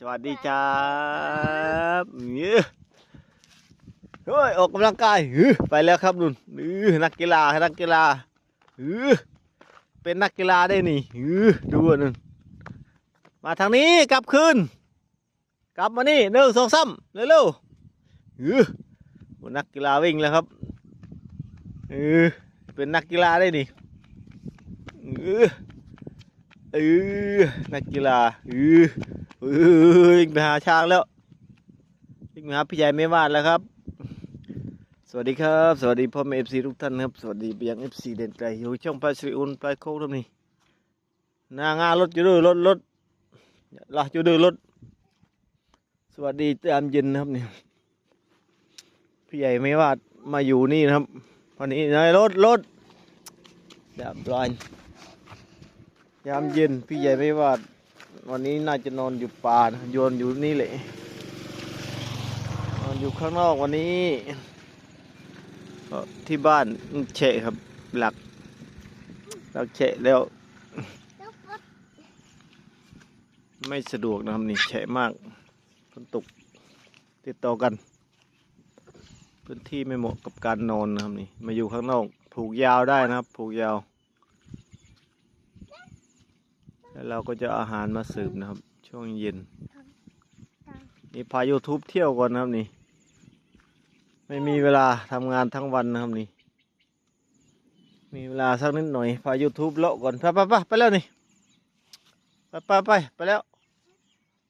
สวัสดีจ้าบเฮ้ยเฮ้ยออกกำลังกายไปแล้วครับนุ่นนักกีฬานักกีฬาเป็นนักกีฬาได้นี่ดูนุ่นมาทางนี้กลับคืนกลับมานี่หนึ่งสองสามเร็วๆเฮ้ยนักกีฬาวิ่งแล้วครับเออเป็นนักกีฬาได้นี่เออเออนักกีฬาเออ เอ้ยวิ่งไปหาช้างแล้ววิ่งไปหาพี่ใหญ่ไม่วาดแล้วครับ สวัสดีครับ สวัสดีพ่อแม่เอฟซีทุกท่านครับ สวัสดีไปยังเอฟซีเด่นไกลอยู่ช่องไปสิริอุนไปโคกทำนี่หน้างารถอยู่ด้วยรถรถล่ะอยู่ด้วยรถ สวัสดีตามเย็นนะครับเนี่ยพี่ใหญ่ไม่วาดมาอยู่นี่นะครับวันนี้นายรถรถแบบรอยยามเย็นพี่ใหญ่ไม่วาด วันนี้น่าจะนอนอยู่ป่านะโยนอยู่นี่แหละนอนอยู่ข้างนอกวันนี้ที่บ้านเฉะครับ หลักหลักเฉะแล้ว ไม่สะดวกนะครับนี่เฉะมากฝนตกติดต่อกัน พื้นที่ไม่เหมาะกับการนอนนะครับนี่มาอยู่ข้างนอก ผูกยาวได้นะครับ ผูกยาว แล้วเราก็จะเอาอาหารมาสืบนะครับ ช่วงเย็น นี่พา YouTube เที่ยวก่อนนะครับนี่ ไม่มีเวลาทำงานทั้งวันนะครับนี่ มีเวลาสักนิดหน่อยพา YouTube เลาะก่อน ไปไปไปไปแล้วนี่ ไปไปไปไปแล้ว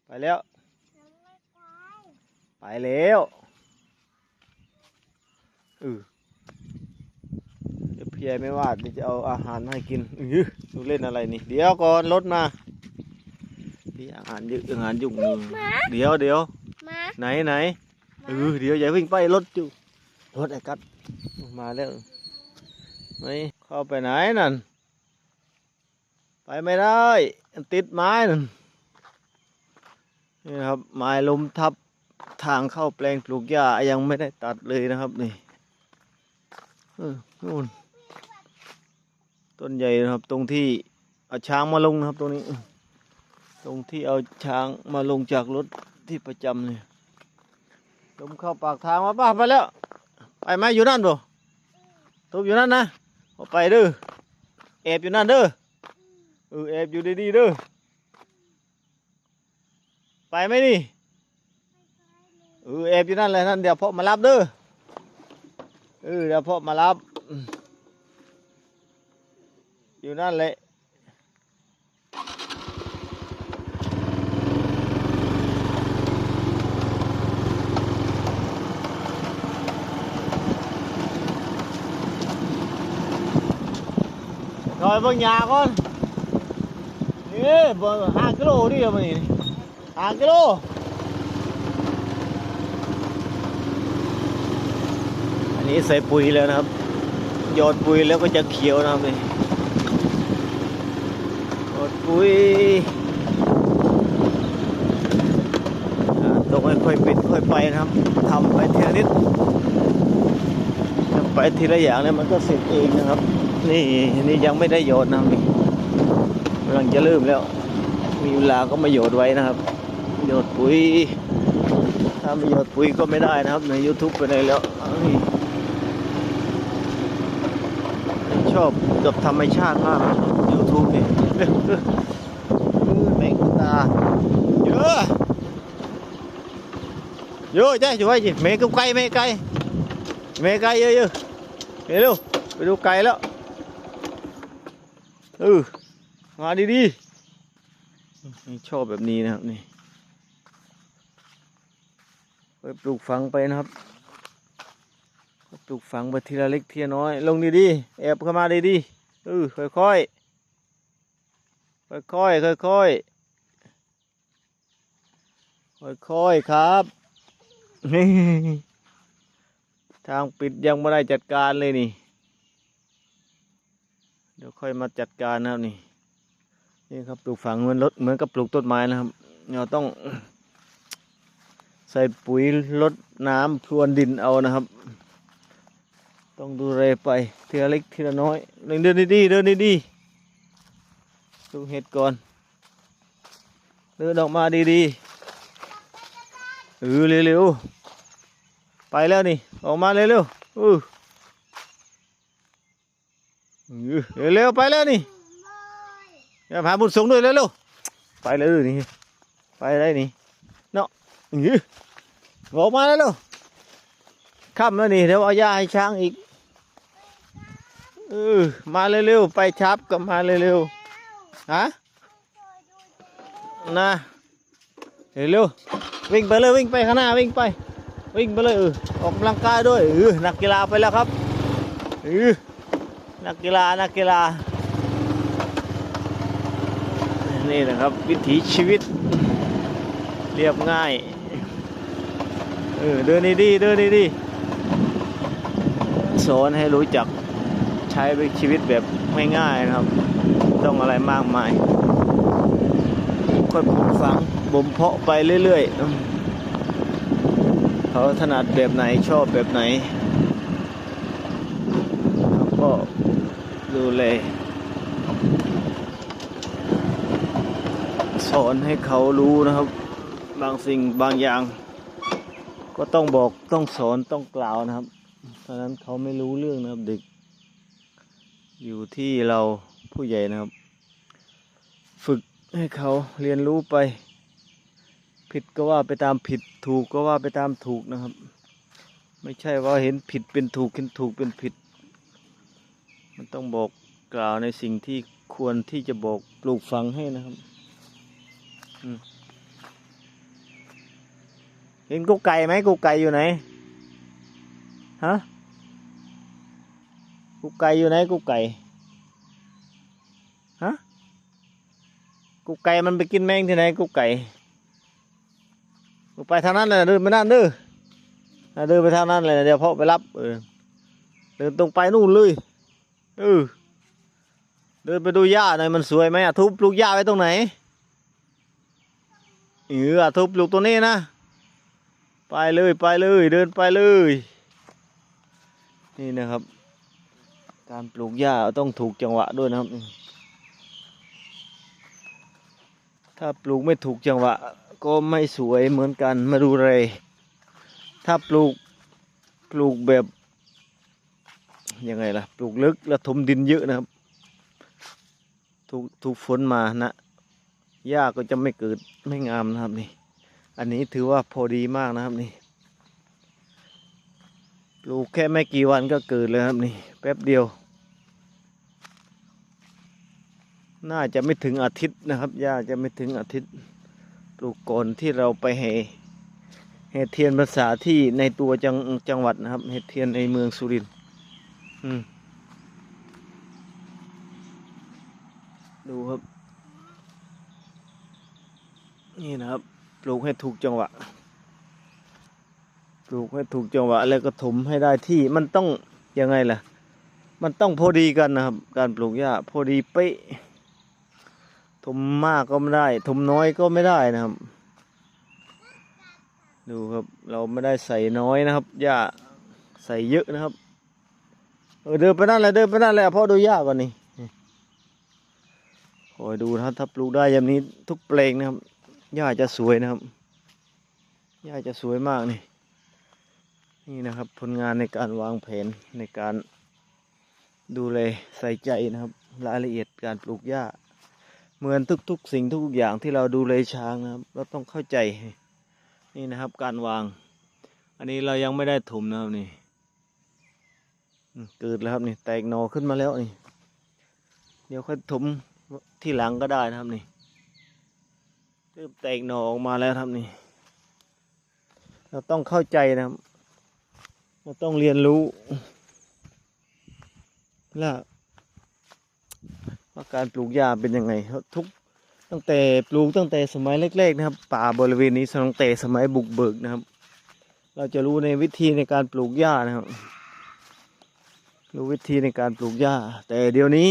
ไปแล้ว ไปแล้วเออเดี๋ยว พี่ใหญ่ไม่ว่าเดี๋ยวจะเอาอาหารมาให้กินอือดูเล่นอะไรนี่ เดี๋ยวก่อนรถมาพี่อาหารเยอะอาหารยุ่งนี่เดี๋ยวเดี๋ยวมาไหนไหนเออเดี๋ยวอย่าวิ่งไปรถจูรถไอ้กัดมาแล้วไม่เข้าไปไหนนั่นไปไม่ได้มันติดไม้นั่นนี่นะครับไม้ลมทับทางเข้าแปลงปลูกหญ้ายังไม่ได้ตัดเลยนะครับนี่ เออนู่น ต้นใหญ่นะครับ ตรงที่เอาช้างมาลงนะครับ ตรงนี้ ตรงที่เอาช้างมาลงจากรถที่ประจำเนี่ยลมเข้าปากทางมาป้าไปแล้ว ไปไหมอยู่นั่นบ่ทุบอยู่นั่นนะไปเด้อแอบอยู่นั่นเด้อเออแอบอยู่ดีๆเด้อไปไหมนี่เออแอบอยู่นั่นเลยนั่นเดี๋ยวพ่อมารับเด้อเออเดี๋ยวพ่อมารับ อยู่นั่นแหละรอยบางยาก่อนนี่บนห้ากิโลดิครับนี่ห้ากิโลอันนี้ใส่ปุ๋ยแล้วนะครับโยดปุ๋ยแล้วก็จะเขียวนะครับนี่ ดปุ๋ยอ่าต้องค่อยๆปิดค่อยไปนะครับทำไปทีละนิดไปทีละอย่างแล้วมันก็เสร็จเองนะครับ นี่นี่ยังไม่ได้โยนนะนี่กำลังจะเริ่มแล้ว มีเวลาก็มาโยดไว้นะครับ โยดปุ๋ยถ้าไม่โยดปุ๋ยก็ไม่ได้นะครับ ใน YouTube ไปไหนแล้วนี่ชอบกับธรรมชาติมาก ยูทูบนี่แมงตาเยอะเยอะใช่ช่วยจิเมฆไก่เมฆไก่เมฆไก่เยอะเยอะเร็วไปดูไก่แล้วเออมาดีดีๆชอบแบบนี้นะครับนี่ไปปลูกฝังไปนะครับปลูกฝังไปทีละเล็กทีละน้อย ลงดีดีๆแอบเข้ามาดีดีๆเออค่อยค่อย ค่อยค่อยค่อยค่อยค่อยค่อยๆครับทางปิดยังไม่ได้จัดการเลยนี่ เดี๋ยวค่อยมาจัดการนะครับนี่ นี่ครับปลูกฝังเหมือนรถเหมือนกับปลูกต้นไม้นะครับ เราต้อง ใส่ปุ๋ยลดน้ำพรวนดินเอานะครับ ต้องดูแลไปทีละเล็กทีละน้อยเดินเดินดีๆเดินดีๆ ดูเห็ดก่อนเดินออกมาดีๆเออเร็วๆไปแล้วนี่ ออกมาเร็วๆเออเอเร็วๆไปแล้วนี่อย่าพาบุญสงด้วยเร็วๆไปเลยนี่ไปได้นี่เนาะอออกมาแล้วเร็วค่ำแล้วนี่เดี๋ยวเอายาให้ช้างอีกเออมาเร็วๆไปชับกับมาเร็วๆ ฮะนะเร็ววิ่งไปเลยวิ่งไปข้างหน้าวิ่งไป วิ่งไปเลยเออออกกำลังกายด้วยเออนักกีฬาไปแล้วครับเออนักกีฬานักกีฬานี่นะครับวิถีชีวิตเรียบง่ายเออเดินดีๆเดินดีๆสอนให้รู้จักใช้ชีวิตแบบง่ายๆนะครับ ต้องอะไรมากมาย ค่อยปลูกฝังบ่มเพาะไปเรื่อยๆ เขาถนัดแบบไหนชอบแบบไหนเราก็ดูแลสอนให้เขารู้นะครับ บางสิ่งบางอย่าง ก็ต้องบอกต้องสอนต้องกล่าวนะครับเพราะฉะนั้นเขาไม่รู้เรื่องนะครับเด็ก อยู่ที่เรา ผู้ใหญ่นะครับ ฝึกให้เขาเรียนรู้ไป ผิดก็ว่าไปตามผิดถูกก็ว่าไปตามถูกนะครับ ไม่ใช่ว่าเห็นผิดเป็นถูกเห็นถูกเป็นผิด มันต้องบอกกล่าวในสิ่งที่ควรที่จะบอกปลูกฝังให้นะครับเห็นกุ๊กไก่ไหมกุ๊กไก่อยู่ไหนฮะกุ๊กไก่อยู่ไหนกุ๊กไก่ฮะ กุ๊กไก่มันไปกินแมงที่ไหนกุ๊กไก่ไปทางนั้นเลยเดินไปนั่นเด้อเดินไปทางนั้นเลยเดี๋ยวพ่อไปรับเออเดินตรงไปนู่นเลยเออเดินไปดูหญ้าหน่อยมันสวยไหมอะทุบปลูกหญ้าไว้ตรงไหนเอออ่ทุบปลูกตรงนี้นะไปเลยไปเลยเดินไปเลย นี่นะครับ การปลูกหญ้าต้องถูกจังหวะด้วยนะครับ ถ้าปลูกไม่ถูกจังหวะ ก็ไม่สวยเหมือนกันมาดูเลยถ้าปลูกปลูกแบบยังไงล่ะ ปลูกลึกแล้วถมดินเยอะนะครับ ถูกถูกฝนมานะหญ้าก็จะไม่เกิดไม่งามนะครับนี่ อันนี้ถือว่าพอดีมากนะครับนี่ ปลูกแค่ไม่กี่วันก็เกิดเลยครับนี่ แป๊บเดียว น่าจะไม่ถึงอาทิตย์นะครับย่าจะไม่ถึงอาทิตย์ปลูกก่อนที่เราไปแห่แห่เทียนภาษาที่ในตัวจังจังหวัดนะครับแห่เทียนในเมืองสุรินทร์ดูครับ นี่นะครับ ปลูกให้ถูกจังหวะ ปลูกให้ถูกจังหวะ แล้วก็ถมให้ได้ที่มันต้องยังไงล่ะ มันต้องพอดีกันนะครับ การปลูกหญ้าพอดีเป๊ะ ถมมากก็ไม่ได้ถมน้อยก็ไม่ได้นะครับ ดูครับเราไม่ได้ใส่น้อยนะครับหญ้าใส่เยอะนะครับเออเดินไปนั่นแหละเดินไปนั่นแหละพ่อดูหญ้าก่อนนี่คอยดูนะครับถ้าปลูกได้ยางนี้ทุกเปลงนะครับหญ้าจะสวยนะครับหญ้าจะสวยมากนี่นี่นะครับผลงานในการวางแผนในการดูแลใส่ใจนะครับ รายละเอียดการปลูกหญ้า เหมือนทุกๆ สิ่งทุกอย่างที่เราดูเลยช้างนะครับ เราต้องเข้าใจนี่นะครับ การวาง อันนี้เรายังไม่ได้ถมนะครับนี่เกิดแล้วครับนี่แตกหนอขึ้นมาแล้วนี่ เดี๋ยวค่อยถมที่หลังก็ได้นะครับนี่เริ่มแตกหนอออกมาแล้วครับนี่ เราต้องเข้าใจนะครับ เราต้องเรียนรู้แล้ว ว่าการปลูกหญ้าเป็นยังไงครับทุกตั้งแต่ปลูกตั้งแต่สมัยเล็กๆนะครับ ป่าบริเวณนี้ตั้งแต่สมัยบุกเบิกนะครับ เราจะรู้ในวิธีในการปลูกหญ้านะครับ รู้วิธีในการปลูกหญ้า แต่เดี๋ยวนี้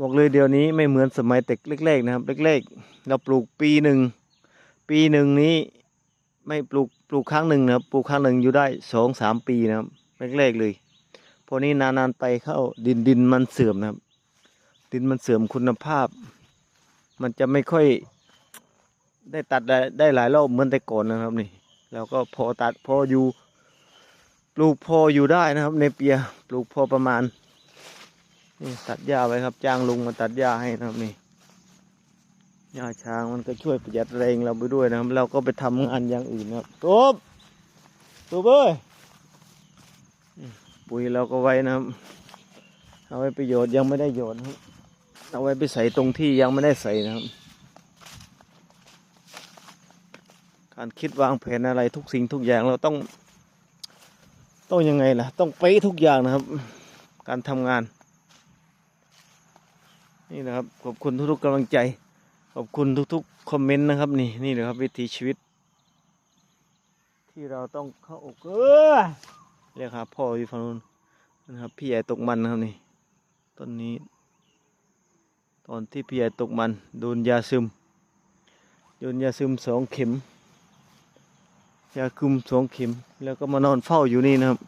บอกเลยเดี๋ยวนี้ไม่เหมือนสมัยเด็กเล็กๆนะครับเล็กๆ เราปลูกปีหนึ่งปีหนึ่งนี้ไม่ปลูกปลูกครั้งหนึ่งนะครับ ปลูกครั้งหนึ่งอยู่ได้สองสามปีนะครับแรกๆเลยพอนี้นานๆไปเข้าดินดินมันเสื่อมนะครับ ดินมันเสื่อมคุณภาพ มันจะไม่ค่อยได้ตัดได้ได้หลายรอบเหมือนแต่ก่อนนะครับนี่แล้วก็พอตัดพออยู่ ปลูกพออยู่ได้นะครับ ในเปียปลูกพอประมาณนี่ตัดหญ้าไว้ครับ จ้างลุงมาตัดหญ้าให้นะครับนี่หญ้าช้างมันก็ช่วยประหยัดแรงเราไปด้วยนะครับ เราก็ไปทำงานอย่างอื่นนะครับตบตุ๊บเอ้ยอืมปุ๋ยเราก็ไว้นะครับ เอาไว้ประโยชน์ยังไม่ได้โยนครับ เอาไว้ไปใส่ตรงที่ยังไม่ได้ใส่นะครับ การคิดวางแผนอะไรทุกสิ่งทุกอย่างเราต้อง ต้องยังไงล่ะ ต้องเป๊ะทุกอย่างนะครับ การทำงาน นี่นะครับ ขอบคุณทุกๆกำลังใจ ขอบคุณทุกๆคอมเมนต์นะครับ นี่นี่นะครับวิถีชีวิต ที่เราต้องเข้าอกเออเรียกหาพ่ออยู่ฝั่งนู้นนะครับ พี่ใหญ่ตกมันนะครับนี่ต้นนี้ ตอนที่พี่ใหญ่ตกมันโดนยาซึมโดนยาซึมสองเข็มยาคุมสองเข็ม แล้วก็มานอนเฝ้าอยู่นี่นะครับ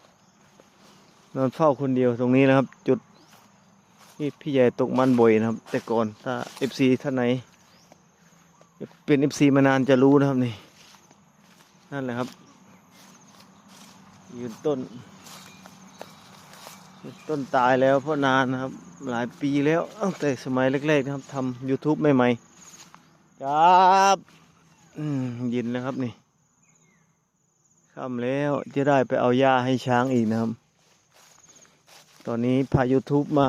นอนเฝ้าคนเดียวตรงนี้นะครับ จุดที่พี่ใหญ่ตกมันบ่อยนะครับ แต่ก่อนถ้าเอฟซีท่านไหน เป็นเอฟซีมานานจะรู้นะครับนี่นั่นแหละครับ ยืนต้นยืน ต้นตายแล้วเพราะนานนะครับ หลายปีแล้วตั้งแต่สมัยแรกๆนะครับทำ YouTube ใหม่ๆครับยินแล้วครับนี่ค่ำแล้วจะได้ไปเอาหญ้าให้ช้างอีกนะครับ ตอนนี้พา YouTube มา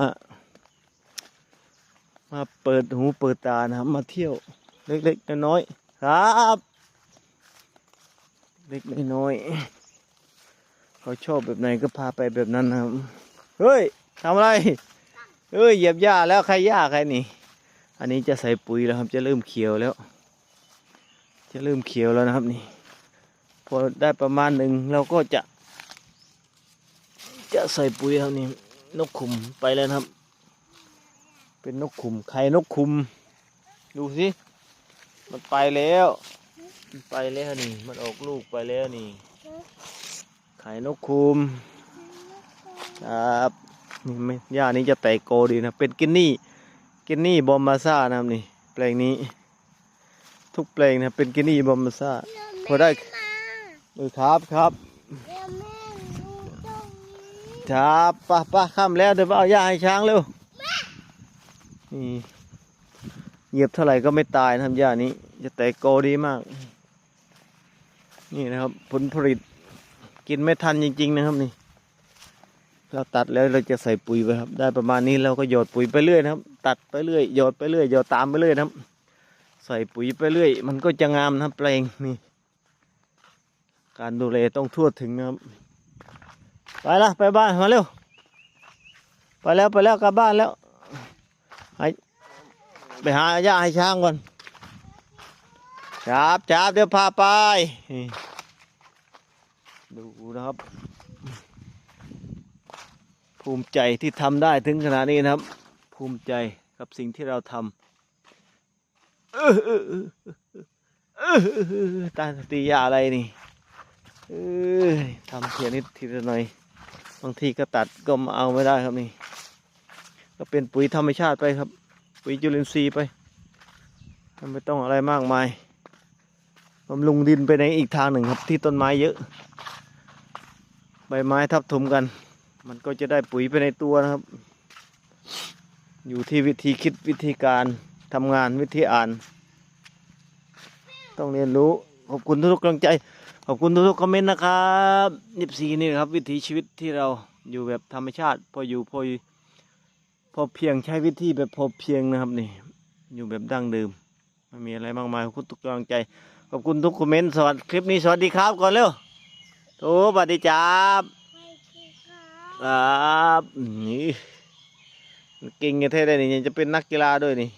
มาเปิดหูเปิดตานะครับ มาเที่ยวเล็กๆน้อยๆครับ เล็กๆน้อยๆเขาชอบแบบไหนก็พาไปแบบนั้นนะครับ เฮ้ยทำอะไรเฮ้ยเหยียบหญ้าแล้วใครหญ้าใครนี่อันนี้จะใส่ปุ๋ยแล้วครับจะเริ่มเขียวแล้ว จะเริ่มเขียวแล้วนะครับนี่พอได้ประมาณหนึ่งเราก็จะ จะใส่ปุ๋ยครับนี่นกขุมไปแล้วครับ เป็นนกขุมไข่นกขุม ดูสิมันไปแล้วมันไปแล้วนี่ มันออกลูกไปแล้วนี่ ไข่นกขุม ครับนี่ไม่หญ้านี้จะแตกโกดีนะ เป็นกินนี่กินนี่บอมบาซ่านะครับนี่ แปลงนี้ ทุกแปลงนะเป็นกินนี่บอมบาซ่าพอได้เออครับครับเดี๋ยวแม่ดูตรงนี้ครับป้าป้าข้ามแล้วเดี๋ยวมาเอาหญ้าให้ช้างเร็วนี่เหยียบเท่าไหร่ก็ไม่ตายนะครับหญ้านี้ จะแตกโกดีมาก นี่นะครับ ผลผลิตกินไม่ทันจริง ๆ นะครับนี่ เราตัดแล้วเราจะใส่ปุ๋ยไปครับ ได้ประมาณนี้เราก็หยดปุ๋ยไปเรื่อยนะครับ ตัดไปเรื่อยหยดไปเรื่อยหยดตามไปเรื่อยนะครับ ใส่ปุ๋ยไปเรื่อย มันก็จะงามนะครับแปลงนี่การดูแลต้องทั่วถึงนะครับ ไปละไปบ้านมาเร็วไปแล้วไปแล้วกลับบ้านแล้วให้ไปหาหญ้าให้ช้างก่อนจับจับเดี๋ยวพาไป ดูนะครับ ภูมิใจที่ทำได้ถึงขนาดนี้นะครับ ภูมิใจกับสิ่งที่เราทำตาสติยาอะไรนี่ทำเทียนิดทีละหน่อยบางทีก็ตัดก็มาเอาไม่ได้ครับนี่ ก็เป็นปุ๋ยธรรมชาติไปครับ ปุ๋ยจุลินทรีย์ไปไม่ต้องอะไรมากมายบำรุงดินไปในอีกทางหนึ่งครับที่ต้นไม้เยอะ ใบไม้ทับถมกัน มันก็จะได้ปุ๋ยไปในตัวนะครับ อยู่ที่วิธีคิดวิธีการทำงานวิธีอ่าน ต้องเรียนรู้ ขอบคุณทุกๆกำลังใจ ขอบคุณทุกๆคอมเมนต์นะครับนิบซีนี่นะครับ วิถีชีวิตที่เราอยู่แบบธรรมชาติ พออยู่พอพอเพียงใช้วิธีแบบพอเพียงนะครับนี่ อยู่แบบดั้งเดิมไม่มีอะไรมากมายขอบคุณทุกกำลังใจ ขอบคุณทุกคอมเมนต์สวัสดีคลิปนี้สวัสดีครับก่อนเร็วโอ้สวัสดีจ้า ครับนี่เก่งกันแท้ได้นี่ยังจะเป็นนักกีฬาด้วยนี่